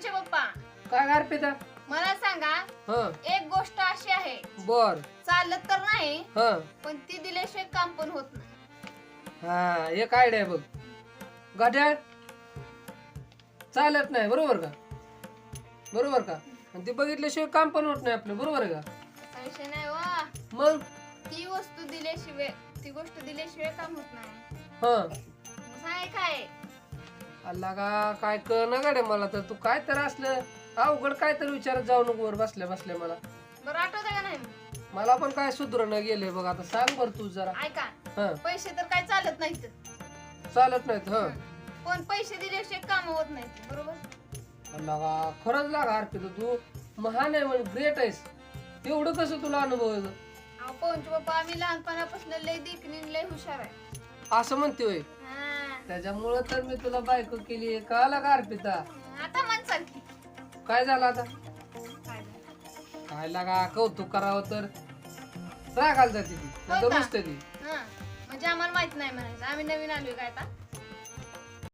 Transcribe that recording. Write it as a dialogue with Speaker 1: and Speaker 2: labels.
Speaker 1: पवनचे पप्पा.
Speaker 2: काय अर्पिता?
Speaker 1: मला सांगा
Speaker 2: ह.
Speaker 1: एक गोष्ट अशी आहे.
Speaker 2: बर.
Speaker 1: चालत तर नाही
Speaker 2: ह.
Speaker 1: पण ती दिल्याशिवाय काम पण होत नाही.
Speaker 2: हा एक आयडिया बघ. गाड्या चालत नाही बरोबर का? बरोबर का? आणि ते बघितल्याशिवाय काम पण होत नाही आपलं बरोबर आहे का?
Speaker 1: असा विषय नाही वा
Speaker 2: मग?
Speaker 1: ती वस्तू दिल्याशिवाय ती गोष्ट दिल्याशिवाय काम होत नाही.
Speaker 2: हा. अल्ला का काय कळ ना गाड्या मला तर? तू काय तर असलं अवघड काय तर विचारत जाऊ नको वर बसल्या बसल्या मला.
Speaker 1: बरं आठवत का नाही
Speaker 2: मला पण काय सुधरण गेले बघ आता सांग बर तू जरा.
Speaker 1: ऐका
Speaker 2: हा.
Speaker 1: पैसे तर काय चालत नाहीत.
Speaker 2: चालत नाहीत ह.
Speaker 1: पण पैसे दिल्याशिवाय काम होत नाहीत बरोबर?
Speaker 2: अल्ला का खरंच लागा अर्पित तू. महान आहे म्हणजे ग्रेट आहेस. एवढं कसं तुला अनुभव येतो
Speaker 1: अहो पवनचे पप्पा आम्ही लहानपणापासून लय देखणी लय हुशार आहे.
Speaker 2: असं म्हणते होय
Speaker 1: हा.
Speaker 2: त्याच्यामुळं तर मी तुला बायको केली कळाला का अर्पिता?
Speaker 1: आता मन सारखी
Speaker 2: काय झालं आता?
Speaker 1: काय? झालं?
Speaker 2: काय लागा कौतुक करावं तर. रागाला जाते ती नंतर
Speaker 1: का?
Speaker 2: रुसते ती
Speaker 1: हा. म्हणजे आम्हाला माहीत नाही म्हणायचं. आम्ही नवीन आलोय काय आता?